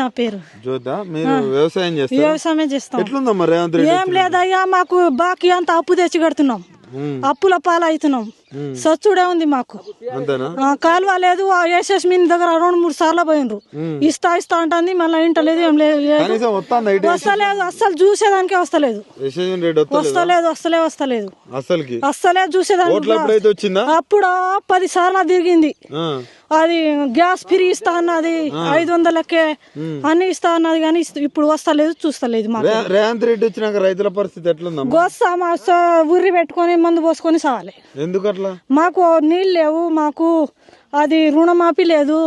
నా పేరు. మీరు వ్యవసాయం చేస్తారు? వ్యవసాయమే చేస్తాం. ఎట్లుందమ్మా రేవంత్ రెడ్డి ఏం లేదయ్యా మాకు బాకీ అంతా అప్పు తెచ్చి కడుతున్నాం. అప్పుల పాలవుతున్నాం. సచ్చుడే ఉంది మాకు. కాలువ లేదు ఎస్ఎస్ మిన్ దగ్గర రెండు మూడు సార్లు పోయినరు ఇస్తా ఇస్తా అంటుంది మళ్ళీ ఇంట లేదు ఏం లేదు వస్తలేదు అస్సలు చూసేదానికే వస్తలేదు. వస్తలేదు? వస్తలే వస్తలేదు. అసలుకి అస్సలే చూసేదానికి అప్పుడు పది సార్లు తిరిగింది ఆ, అది గ్యాస్ ఫ్రీ ఇస్తా అన్నది ఐదు వందలకే అన్ని ఇస్తా అన్నది కానీ ఇప్పుడు వస్తలేదు చూస్తలేదు రేవంత్ రెడ్డి వచ్చినాక రైతుల పరిస్థితి ఎట్లుందమ్మా? గోస్తా మా ఉర్రి పెట్టుకొని మందు పోసుకొని సావాలి. ఎందుకు అట్లా మాకు నీళ్ళు లేవు మాకు అది రుణమాఫీ లేదు.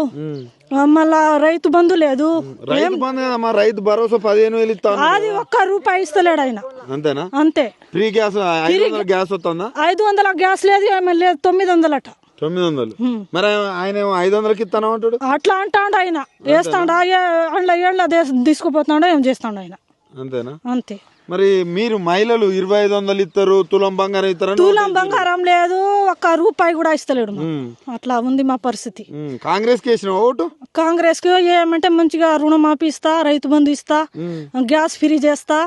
మళ్ళా రైతు బంధు లేదు. రైతు బంధు కదమ్మా రైతు భరోసా పదిహేను వేలు ఇస్తాను అది ఒక్క రూపాయి ఇస్తలేడు ఆయన. అంతేనా? అంతే. ఫ్రీ గ్యాస్ ఐదు వందల గ్యాస్ వస్తుందా? ఐదు వందల గ్యాస్ లేదు ఏమీ లేదు తొమ్మిది వందలట. తొమ్మిది వందలు. మరి ఆయన ఐదు వందలకి ఇస్తాను అంటాడు? అట్లా అంటాడు ఆయన. వేస్తాడు అండ్ల ఏళ్ళ తీసుకుపోతున్నాడు ఏం చేస్తాడు ఆయన. అంతేనా? అంతే. మరి మీరు మహిళలు ఇరవై ఐదు వందలు ఇస్తారు తులం బంగారం ఇస్తారని తులం బంగారం లేదు ఒక్క రూపాయి కూడా ఇస్తలేడు అట్లా ఉంది మా పరిస్థితి. కాంగ్రెస్కి వేసిన ఓటు? కాంగ్రెస్కి ఏమంటే మంచిగా రుణమాఫీ ఇస్తా రైతు బంధు ఇస్తా గ్యాస్ ఫ్రీ చేస్తా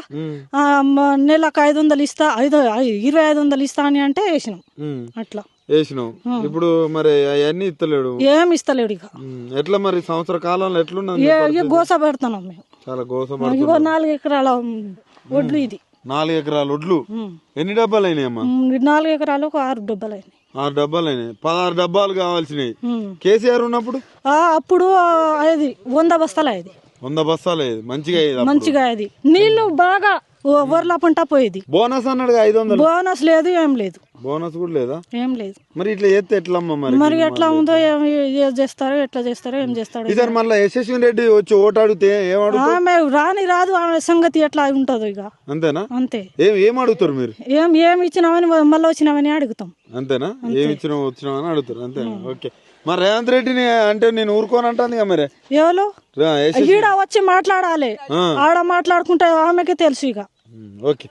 నెలకు ఐదు వందలు ఇస్తా ఐదు ఇరవై ఐదు వందలు ఇస్తా అని అంటే వేసినాం. అట్లా. వేసినావు ఇప్పుడు మరి అవన్నీ ఇస్తలేడు. ఏం ఇస్తలేడు ఇక. ఎట్లా మరి సంవత్సర కాలంలో ఏ గోస పెడుతున్నాం మేము. చాలా ఇగో నాలుగు ఎకరాల ఒడ్లు ఇది. నాలుగు ఎకరాల ఒడ్లు. ఎన్ని డబ్బాలు అయినాయి నాలుగు ఎకరాలు ఒక ఆరు డబ్బలు అయినాయి ఆరు డబ్బాలు అయినాయి పదహారు డబ్బాలు కావాల్సినవి. కేసీఆర్ ఉన్నప్పుడు? ఆ, అప్పుడు అది వంద బస్తాలు అయ్యేది. వంద బస్తాలు అయ్యేది. మంచిగా అయ్యేది. మంచిగా అయ్యేది. నీళ్ళు బాగా వర్ల పంట పోయేది. బోనస్ అన్నాడు ఐదు వందలు. బోనస్ లేదు ఏం లేదు. బోనస్ కూడా లేదా? ఏం లేదు. మరి ఇట్లా చేస్తే ఎట్లమ్మా మరి? మరి ఎట్లా ఉందో ఏం ఏం చేస్తారో ఎట్లా చేస్తారో ఏం చేస్తాడో ఈసారి మళ్ళీ యశస్విని రెడ్డి వచ్చి ఓటు అడిగితే ఆమె రాని రాదు ఆమె సంగతి ఎట్లా ఉంటుందో ఇక. అంతేనా? అంతే. ఏం ఏం అడుగుతారు మీరు? ఏం ఏం ఇచ్చినామని మళ్ళీ వచ్చినామని అడుగుతాం. అంతేనా? ఏమి ఇచ్చినా వచ్చినావు అని అడుగుతారు. అంతేనా? ఓకే. మరి రేవంత్ రెడ్డిని అంటే నేను ఊరుకోని అంటాను కదా మరి. ఎవరు? యశస్వి- ఈడ వచ్చి మాట్లాడాలి. ఆడ మాట్లాడుకుంటే ఆమెకే తెలుసు ఇక. ఓకే.